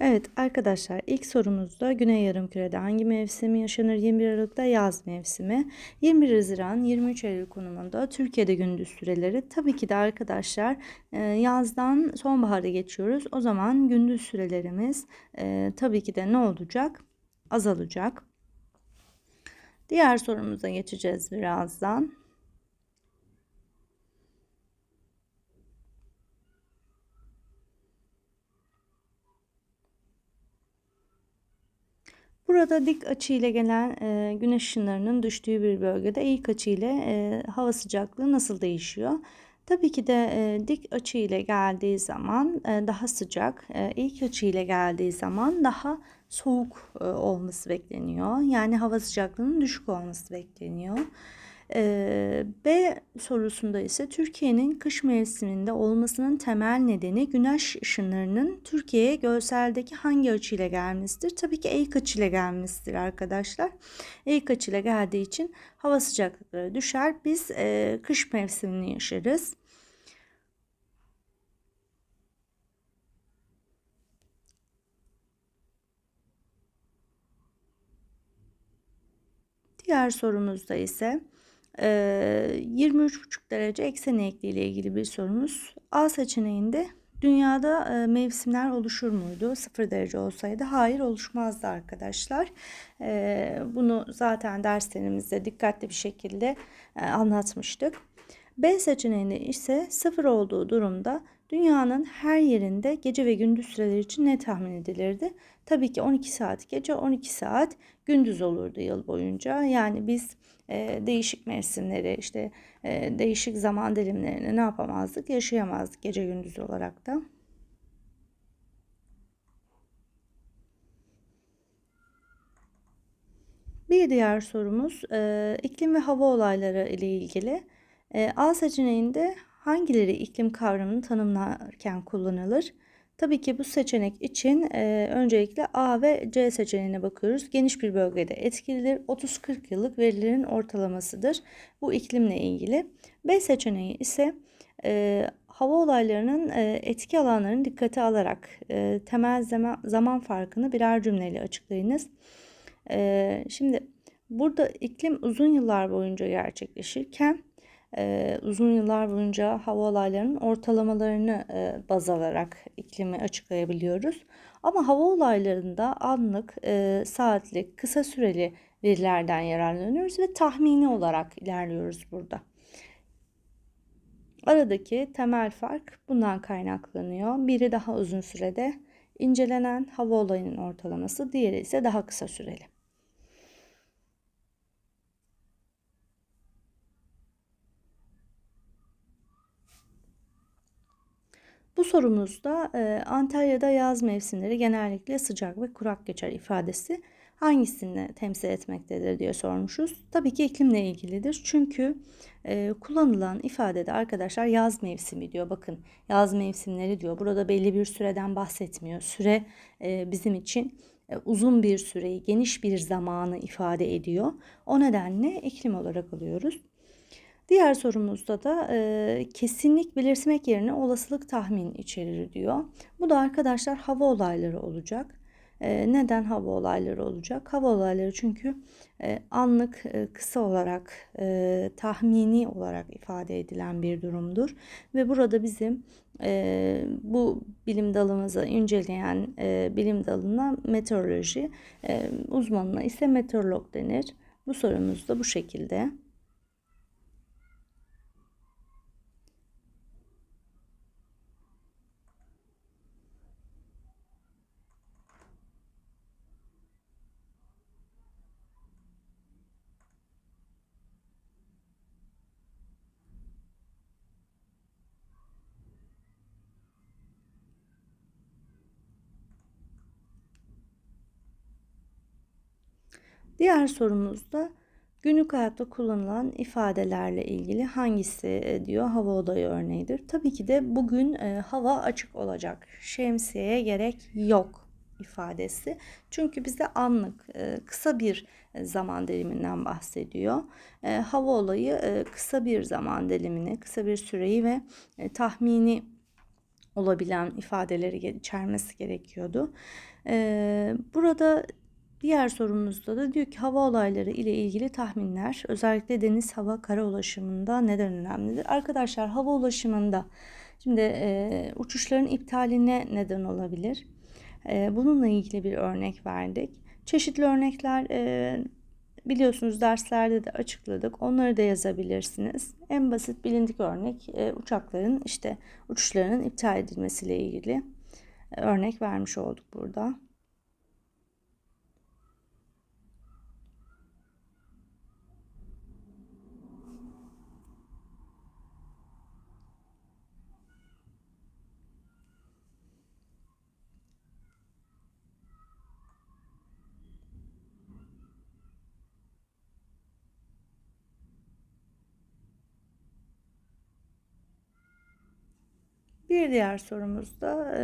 Evet arkadaşlar ilk sorumuzda Güney Yarımküre'de hangi mevsim yaşanır? 21 Aralık'ta yaz mevsimi. 21 Haziran 23 Eylül konumunda Türkiye'de gündüz süreleri. Tabii ki de arkadaşlar e, yazdan sonbahara geçiyoruz. O zaman gündüz sürelerimiz e, tabii ki de ne olacak? Azalacak. Diğer sorumuza geçeceğiz birazdan. Burada dik açı ile gelen e, güneş ışınlarının düştüğü bir bölgede eğik açı ile e, hava sıcaklığı nasıl değişiyor? Tabii ki de e, dik açı ile geldiği zaman e, daha sıcak, e, eğik açı ile geldiği zaman daha soğuk e, olması bekleniyor. Yani hava sıcaklığının düşük olması bekleniyor. Ee, B sorusunda ise Türkiye'nin kış mevsiminde olmasının temel nedeni güneş ışınlarının Türkiye'ye görseldeki hangi açıyla gelmesidir? Tabii ki eğik açıyla gelmesidir arkadaşlar. Eğik açıyla geldiği için hava sıcaklıkları düşer. Biz e, kış mevsimini yaşarız. Diğer sorumuzda ise 23,5 derece eksen eğikliği ile ilgili bir sorumuz. A seçeneğinde dünyada mevsimler oluşur muydu? 0 derece olsaydı hayır oluşmazdı arkadaşlar. Bunu zaten derslerimizde dikkatli bir şekilde anlatmıştık. B seçeneğinde ise 0 olduğu durumda dünyanın her yerinde gece ve gündüz süreleri için ne tahmin edilirdi? Tabii ki 12 saat gece 12 saat gündüz olurdu yıl boyunca. Yani biz e, değişik mevsimleri işte e, değişik zaman dilimlerini ne yapamazdık? Yaşayamazdık gece gündüz olarak da. Bir diğer sorumuz e, iklim ve hava olayları ile ilgili. E, A seçeneğinde hangileri iklim kavramını tanımlarken kullanılır? Tabii ki bu seçenek için e, öncelikle A ve C seçeneğine bakıyoruz. Geniş bir bölgede etkilidir. 30-40 yıllık verilerin ortalamasıdır. Bu iklimle ilgili. B seçeneği ise e, hava olaylarının e, etki alanlarını dikkate alarak e, temel zaman, zaman farkını birer cümleyle açıklayınız. E, şimdi burada iklim uzun yıllar boyunca gerçekleşirken e, uzun yıllar boyunca hava olaylarının ortalamalarını e, baz alarak iklimi açıklayabiliyoruz. Ama hava olaylarında anlık, e, saatlik, kısa süreli verilerden yararlanıyoruz ve tahmini olarak ilerliyoruz burada. Aradaki temel fark bundan kaynaklanıyor. Biri daha uzun sürede incelenen hava olayının ortalaması, diğeri ise daha kısa süreli. Bu sorumuzda e, Antalya'da yaz mevsimleri genellikle sıcak ve kurak geçer ifadesi hangisini temsil etmektedir diye sormuşuz. Tabii ki iklimle ilgilidir. Çünkü e, kullanılan ifadede arkadaşlar yaz mevsimi diyor. Bakın yaz mevsimleri diyor. Burada belli bir süreden bahsetmiyor. Süre e, bizim için e, uzun bir süreyi, geniş bir zamanı ifade ediyor. O nedenle iklim olarak alıyoruz. Diğer sorumuzda da e, kesinlik belirtmek yerine olasılık tahmin içerir diyor. Bu da arkadaşlar hava olayları olacak. E, neden hava olayları olacak? Hava olayları çünkü e, anlık, e, kısa olarak, e, tahmini olarak ifade edilen bir durumdur. Ve burada bizim e, bu bilim dalımızı inceleyen e, bilim dalına meteoroloji, e, uzmanına ise meteorolog denir. Bu sorumuz da bu şekilde. Diğer sorumuzda günlük hayatta kullanılan ifadelerle ilgili hangisi e, diyor hava olayı örneğidir. Tabii ki de bugün e, hava açık olacak. Şemsiyeye gerek yok ifadesi. Çünkü bize anlık e, kısa bir zaman diliminden bahsediyor. E, hava olayı e, kısa bir zaman dilimini, kısa bir süreyi ve e, tahmini olabilen ifadeleri içermesi gerekiyordu. Burada diğer sorumuzda da diyor ki hava olayları ile ilgili tahminler özellikle deniz hava kara ulaşımında neden önemlidir? Arkadaşlar hava ulaşımında şimdi e, uçuşların iptaline neden olabilir. E, bununla ilgili bir örnek verdik. Çeşitli örnekler e, biliyorsunuz derslerde de açıkladık. Onları da yazabilirsiniz. En basit bilindik örnek e, uçakların işte uçuşlarının iptal edilmesiyle ilgili e, örnek vermiş olduk burada. Bir diğer sorumuzda e,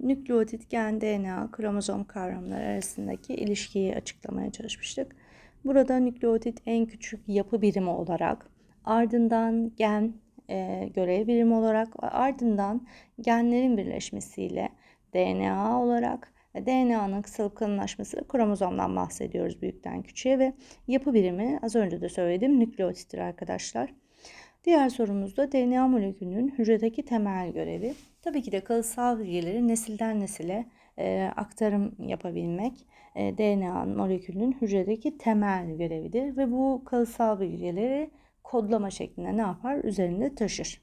nükleotit, gen, DNA, kromozom kavramları arasındaki ilişkiyi açıklamaya çalışmıştık. Burada nükleotit en küçük yapı birimi olarak, ardından gen e, görev birimi olarak, ardından genlerin birleşmesiyle DNA olarak ve DNA'nın kısalıp kalınlaşması kromozomdan bahsediyoruz büyükten küçüğe ve yapı birimi az önce de söyledim nükleotittir arkadaşlar. Diğer sorumuzda DNA molekülünün hücredeki temel görevi. Tabii ki de kalıtsal bilgileri nesilden nesile e, aktarım yapabilmek e, DNA molekülünün hücredeki temel görevidir ve bu kalıtsal bilgileri kodlama şeklinde ne yapar? Üzerinde taşır.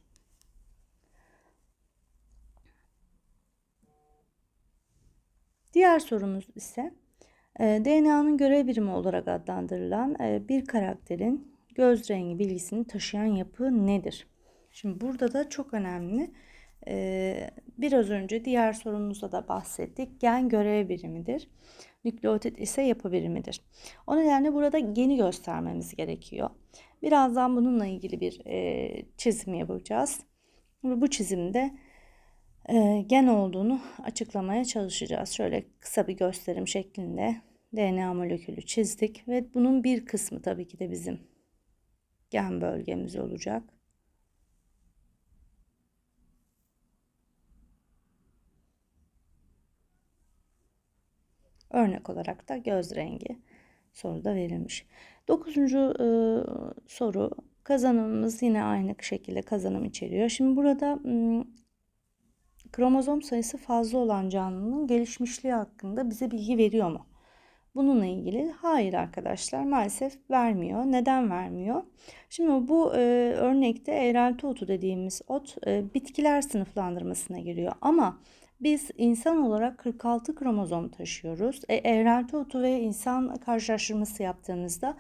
Diğer sorumuz ise e, DNA'nın görev birimi olarak adlandırılan e, bir karakterin göz rengi bilgisini taşıyan yapı nedir? Şimdi burada da çok önemli. Ee, biraz önce diğer sorumuzda da bahsettik. Gen görev birimidir. Nükleotit ise yapı birimidir. O nedenle burada geni göstermemiz gerekiyor. Birazdan bununla ilgili bir e, çizim yapacağız. Bu çizimde e, gen olduğunu açıklamaya çalışacağız. Şöyle kısa bir gösterim şeklinde DNA molekülü çizdik ve bunun bir kısmı tabii ki de bizim gen bölgemiz olacak. Örnek olarak da göz rengi soruda verilmiş. Dokuzuncu e, soru kazanımımız yine aynı şekilde kazanım içeriyor. Şimdi burada m, kromozom sayısı fazla olan canlının gelişmişliği hakkında bize bilgi veriyor mu? Bununla ilgili hayır arkadaşlar maalesef vermiyor. Neden vermiyor? Şimdi bu e, örnekte eğrelti otu dediğimiz ot e, bitkiler sınıflandırmasına giriyor. Ama biz insan olarak 46 kromozom taşıyoruz. E, eğrelti otu ve insan karşılaştırması yaptığımızda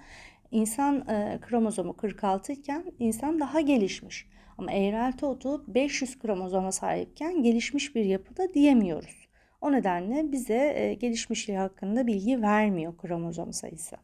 insan e, kromozomu 46 iken insan daha gelişmiş. Ama eğrelti otu 500 kromozoma sahipken gelişmiş bir yapıda diyemiyoruz. O nedenle bize gelişmişliği hakkında bilgi vermiyor kromozom sayısı.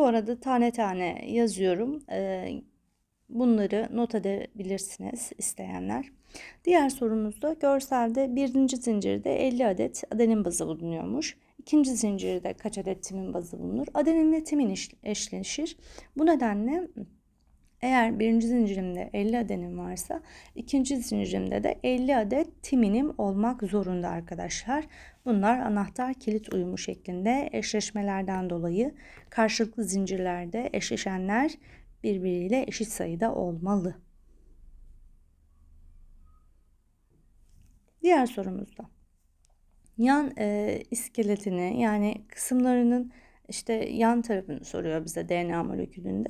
Bu arada tane tane yazıyorum. Bunları not edebilirsiniz isteyenler. Diğer sorumuzda görselde birinci zincirde 50 adet adenin bazı bulunuyormuş. İkinci zincirde kaç adet timin bazı bulunur? Adeninle timin eşleşir. Bu nedenle eğer birinci zincirimde 50 adenim varsa ikinci zincirimde de 50 adet timinim olmak zorunda arkadaşlar. Bunlar anahtar kilit uyumu şeklinde eşleşmelerden dolayı karşılıklı zincirlerde eşleşenler birbiriyle eşit sayıda olmalı. Diğer sorumuzda yan e, iskeletini yani kısımlarının işte yan tarafını soruyor bize DNA molekülünde.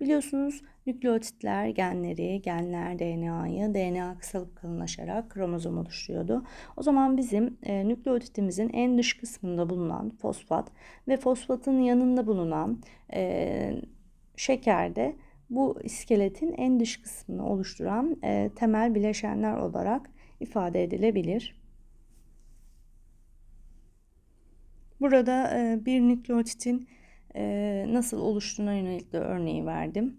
Biliyorsunuz nükleotitler genleri, genler DNA'yı, DNA kısalıp kalınlaşarak kromozom oluşturuyordu. O zaman bizim e, nükleotitimizin en dış kısmında bulunan fosfat ve fosfatın yanında bulunan e, şekerde bu iskeletin en dış kısmını oluşturan e, temel bileşenler olarak ifade edilebilir. Burada e, bir nükleotitin e, nasıl oluştuğuna yönelik de örneği verdim.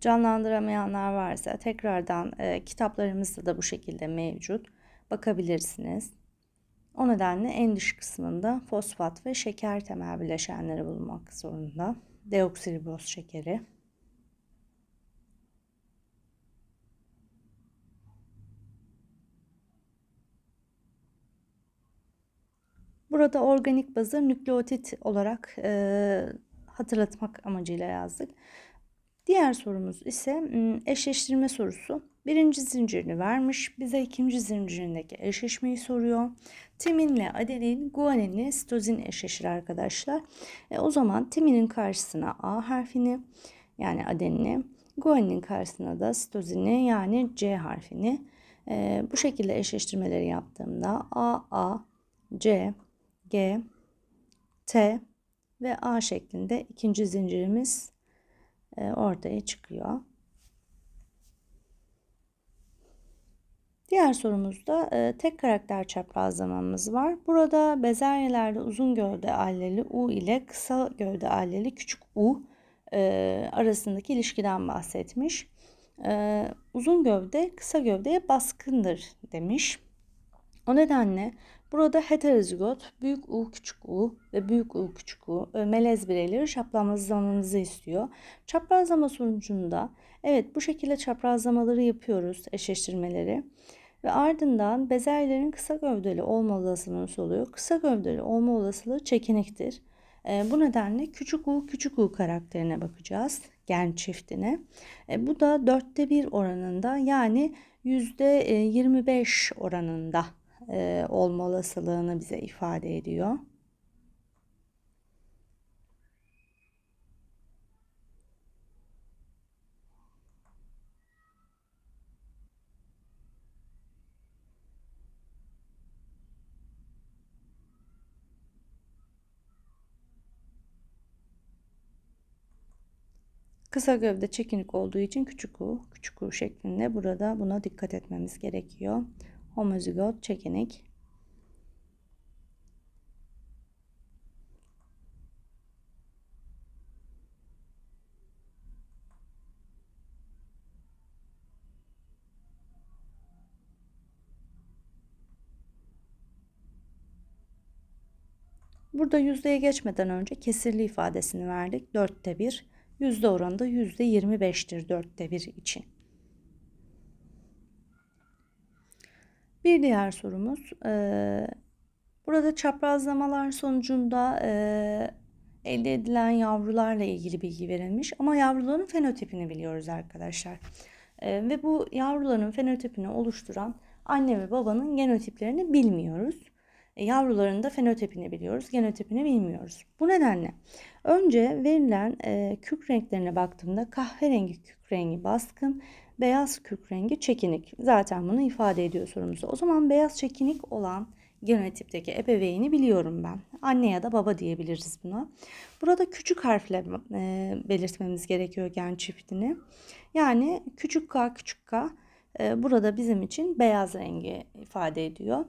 Canlandıramayanlar varsa tekrardan e, kitaplarımızda da bu şekilde mevcut. Bakabilirsiniz. O nedenle en dış kısmında fosfat ve şeker temel bileşenleri bulunmak zorunda. Deoksiriboz şekeri. Burada organik bazı nükleotit olarak e, hatırlatmak amacıyla yazdık. Diğer sorumuz ise eşleştirme sorusu. Birinci zincirini vermiş. Bize ikinci zincirindeki eşleşmeyi soruyor. Timinle adenin, guaninle sitozin eşleşir arkadaşlar. E, o zaman timinin karşısına A harfini yani adenini, guaninin karşısına da sitozini yani C harfini e, bu şekilde eşleştirmeleri yaptığımda A, A, C, G, T ve A şeklinde ikinci zincirimiz e, ortaya çıkıyor. Diğer sorumuzda e, tek karakter çaprazlamamız var. Burada bezelyelerde uzun gövde alleli U ile kısa gövde alleli küçük U e, arasındaki ilişkiden bahsetmiş. E, uzun gövde kısa gövdeye baskındır demiş. O nedenle burada heterozigot büyük U küçük U ve büyük U küçük U e, melez bireyleri çaprazlamamızı istiyor. Çaprazlama sonucunda evet bu şekilde çaprazlamaları yapıyoruz eşleştirmeleri. Ve ardından bezelyelerin kısa gövdeli olma olasılığı oluyor. Kısa gövdeli olma olasılığı çekiniktir. E, bu nedenle küçük U küçük U karakterine bakacağız. Gen çiftine. E, bu da dörtte bir oranında yani yüzde 25 e, oranında e, olma olasılığını bize ifade ediyor. Kısa gövde çekinik olduğu için küçük u, küçük u şeklinde burada buna dikkat etmemiz gerekiyor. Homozigot çekinik. Burada yüzdeye geçmeden önce kesirli ifadesini verdik. Dörtte bir. Yüzde oranı da yüzde yirmi beştir dörtte bir için. Bir diğer sorumuz. E, burada çaprazlamalar sonucunda e, elde edilen yavrularla ilgili bilgi verilmiş. Ama yavruların fenotipini biliyoruz arkadaşlar. E, ve bu yavruların fenotipini oluşturan anne ve babanın genotiplerini bilmiyoruz. E, yavruların da fenotipini biliyoruz, genotipini bilmiyoruz. Bu nedenle önce verilen e, kök renklerine baktığımda kahverengi kök rengi baskın, beyaz kök rengi çekinik. Zaten bunu ifade ediyor sorumuzda. O zaman beyaz çekinik olan genotipteki ebeveyni biliyorum ben. Anne ya da baba diyebiliriz buna. Burada küçük harfle e, belirtmemiz gerekiyor gen çiftini. Yani küçük k küçük k e, burada bizim için beyaz rengi ifade ediyor.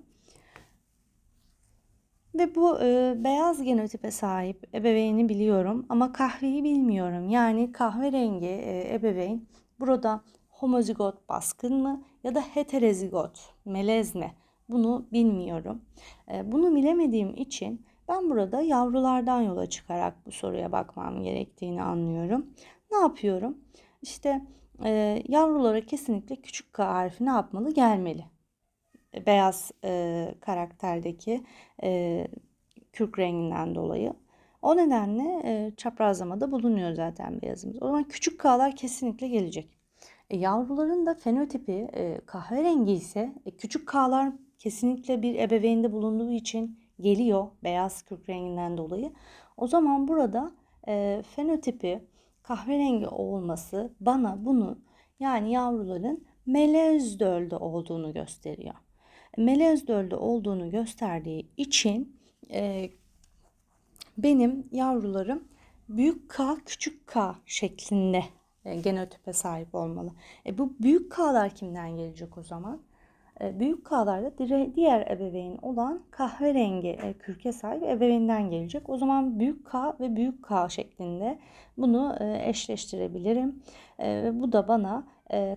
Ve bu e, beyaz genotipe sahip ebeveyni biliyorum ama kahveyi bilmiyorum. Yani kahverengi e, ebeveyn burada homozigot baskın mı ya da heterozigot melez mi? Bunu bilmiyorum. E, bunu bilemediğim için ben burada yavrulardan yola çıkarak bu soruya bakmam gerektiğini anlıyorum. Ne yapıyorum? İşte e, yavrulara kesinlikle küçük K harfi ne yapmalı? Gelmeli beyaz e, karakterdeki e, kürk renginden dolayı. O nedenle e, çaprazlamada bulunuyor zaten beyazımız. O zaman küçük K'lar kesinlikle gelecek. E, yavruların da fenotipi e, kahverengi ise e, küçük K'lar kesinlikle bir ebeveynde bulunduğu için geliyor beyaz kürk renginden dolayı. O zaman burada e, fenotipi kahverengi olması bana bunu yani yavruların melez dölde olduğunu gösteriyor melez dölde olduğunu gösterdiği için e, benim yavrularım büyük K küçük K şeklinde e, genotipe sahip olmalı. E, bu büyük K'lar kimden gelecek o zaman? E, büyük K'larda diğer ebeveyn olan kahverengi e, kürke sahip ebeveynden gelecek. O zaman büyük K ve büyük K şeklinde bunu e, eşleştirebilirim. Ve bu da bana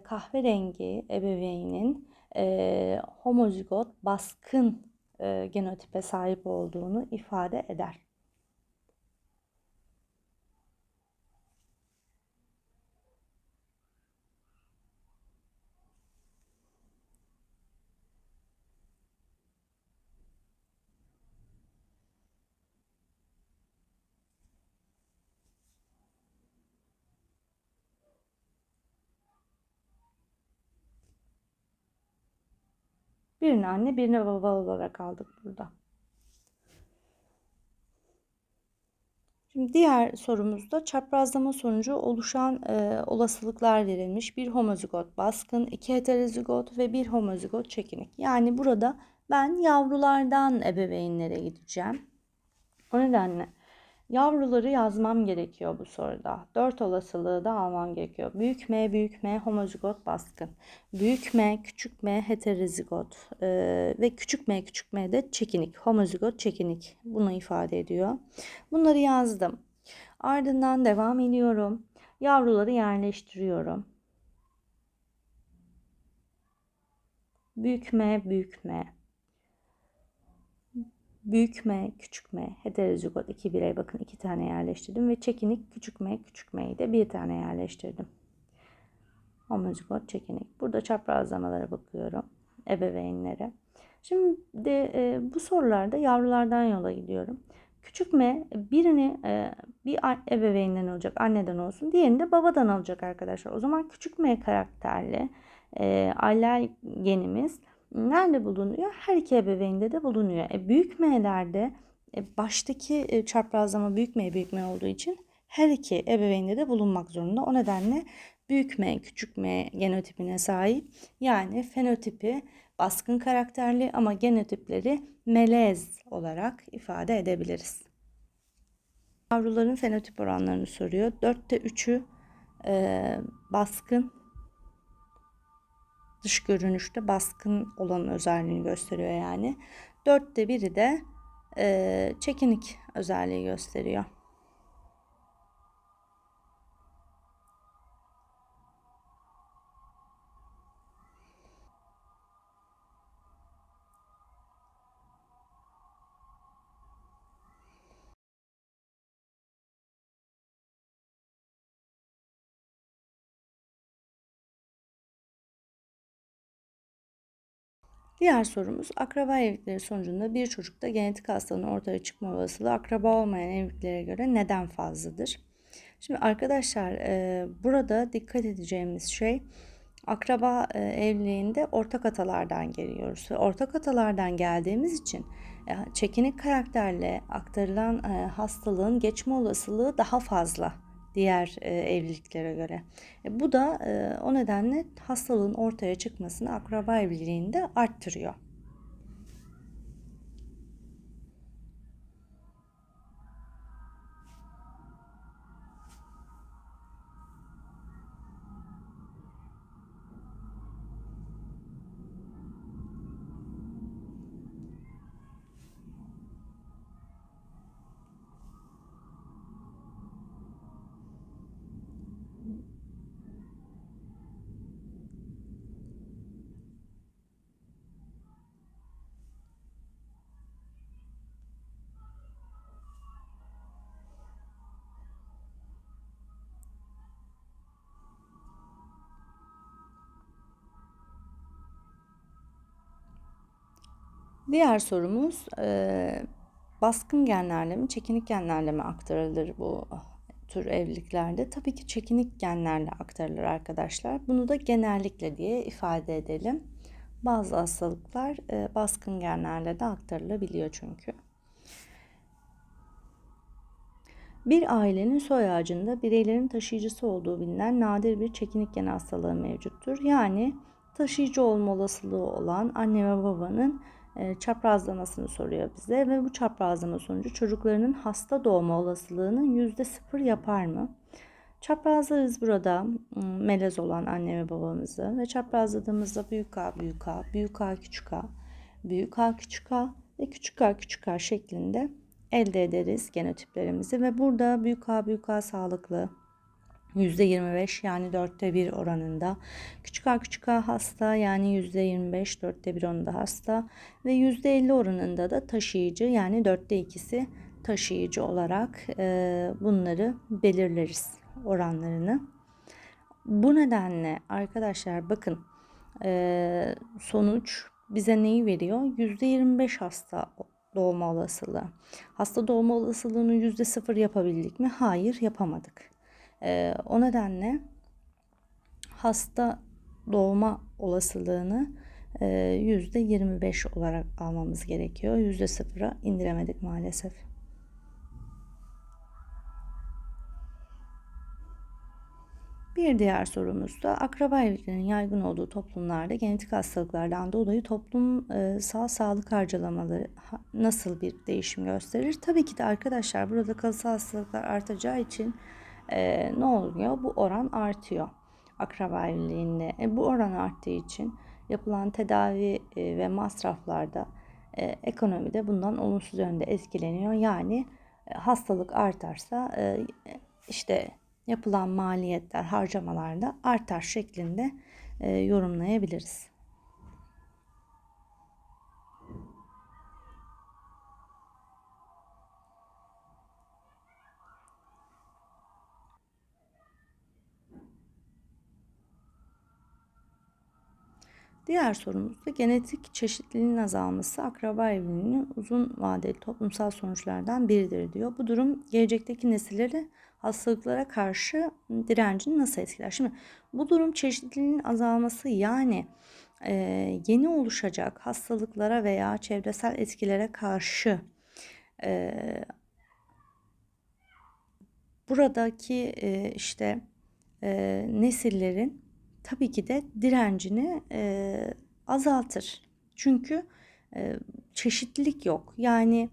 kahverengi ebeveynin homozigot baskın genotipe sahip olduğunu ifade eder. Birini anne, birini baba olarak aldık burada. Şimdi diğer sorumuzda çaprazlama sonucu oluşan e, olasılıklar verilmiş. Bir homozigot baskın, iki heterozigot ve bir homozigot çekinik. Yani burada ben yavrulardan ebeveynlere gideceğim. O nedenle Yavruları yazmam gerekiyor bu soruda. 4 olasılığı da almam gerekiyor. Büyük M, büyük M homozigot baskın. Büyük M, küçük M heterozigot. Ee, ve küçük M, küçük M de çekinik. Homozigot çekinik. Bunu ifade ediyor. Bunları yazdım. Ardından devam ediyorum. Yavruları yerleştiriyorum. Büyük M, büyük M büyük M, küçük M, heterozigot iki birey bakın iki tane yerleştirdim ve çekinik küçük M, küçük M'yi de bir tane yerleştirdim. Homozigot çekinik. Burada çaprazlamalara bakıyorum. Ebeveynlere. Şimdi de, e, bu sorularda yavrulardan yola gidiyorum. Küçük M birini e, bir ebeveynden olacak, anneden olsun. Diğerini de babadan alacak arkadaşlar. O zaman küçük M karakterli e, allel genimiz nerede bulunuyor? Her iki ebeveynde de bulunuyor. E, büyük M'lerde e, baştaki e, çaprazlama büyük M büyük M olduğu için her iki ebeveynde de bulunmak zorunda. O nedenle büyük M küçük M genotipine sahip. Yani fenotipi baskın karakterli ama genotipleri melez olarak ifade edebiliriz. Yavruların fenotip oranlarını soruyor. 4'te 3'ü e, baskın dış görünüşte baskın olan özelliğini gösteriyor yani. Dörtte biri de e, çekinik özelliği gösteriyor. Diğer sorumuz akraba evlilikleri sonucunda bir çocukta genetik hastalığın ortaya çıkma olasılığı akraba olmayan evliliklere göre neden fazladır? Şimdi arkadaşlar e, burada dikkat edeceğimiz şey akraba e, evliliğinde ortak atalardan geliyoruz ortak atalardan geldiğimiz için e, çekinik karakterle aktarılan e, hastalığın geçme olasılığı daha fazla diğer e, evliliklere göre. E, bu da e, o nedenle hastalığın ortaya çıkmasını akraba evliliğinde arttırıyor. Diğer sorumuz e, baskın genlerle mi çekinik genlerle mi aktarılır bu tür evliliklerde? Tabii ki çekinik genlerle aktarılır arkadaşlar. Bunu da genellikle diye ifade edelim. Bazı hastalıklar e, baskın genlerle de aktarılabiliyor çünkü. Bir ailenin soy ağacında bireylerin taşıyıcısı olduğu bilinen nadir bir çekinik gen hastalığı mevcuttur. Yani taşıyıcı olma olasılığı olan anne ve babanın çaprazlamasını soruyor bize ve bu çaprazlama sonucu çocuklarının hasta doğma olasılığının yüzde sıfır yapar mı? Çaprazlarız burada melez olan anne ve babamızı ve çaprazladığımızda büyük A, büyük A, büyük A, küçük A, büyük A, küçük A ve küçük A, küçük A şeklinde elde ederiz genotiplerimizi ve burada büyük A, büyük A sağlıklı, %25 yani dörtte bir oranında. Küçük A küçük A hasta yani %25 dörtte bir oranında hasta ve %50 oranında da taşıyıcı yani dörtte ikisi taşıyıcı olarak e, bunları belirleriz oranlarını. Bu nedenle arkadaşlar bakın e, sonuç bize neyi veriyor? %25 hasta doğma olasılığı. Hasta doğma olasılığını %0 yapabildik mi? Hayır yapamadık. Ee, o nedenle hasta doğma olasılığını e, yüzde 25 olarak almamız gerekiyor. Yüzde sıfıra indiremedik maalesef. Bir diğer sorumuz da akraba evliliklerinin yaygın olduğu toplumlarda genetik hastalıklardan dolayı toplumsal sağlık harcamaları nasıl bir değişim gösterir? Tabii ki de arkadaşlar burada kalıtsal hastalıklar artacağı için e, ne oluyor? Bu oran artıyor akraba evliliğinde. E, bu oran arttığı için yapılan tedavi e, ve masraflarda e, ekonomi de bundan olumsuz yönde etkileniyor. Yani e, hastalık artarsa e, işte yapılan maliyetler, harcamalar da artar şeklinde e, yorumlayabiliriz. Diğer sorumuz da genetik çeşitliliğin azalması akraba evliliğinin uzun vadeli toplumsal sonuçlardan biridir diyor. Bu durum gelecekteki nesilleri hastalıklara karşı direncini nasıl etkiler? Şimdi bu durum çeşitliliğin azalması yani e, yeni oluşacak hastalıklara veya çevresel etkilere karşı e, buradaki e, işte e, nesillerin tabii ki de direncini e, azaltır. Çünkü e, çeşitlilik yok. Yani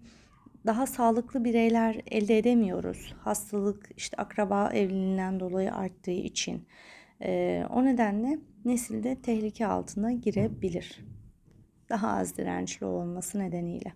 daha sağlıklı bireyler elde edemiyoruz. Hastalık işte akraba evliliğinden dolayı arttığı için. E, o nedenle nesilde tehlike altına girebilir. Daha az dirençli olması nedeniyle.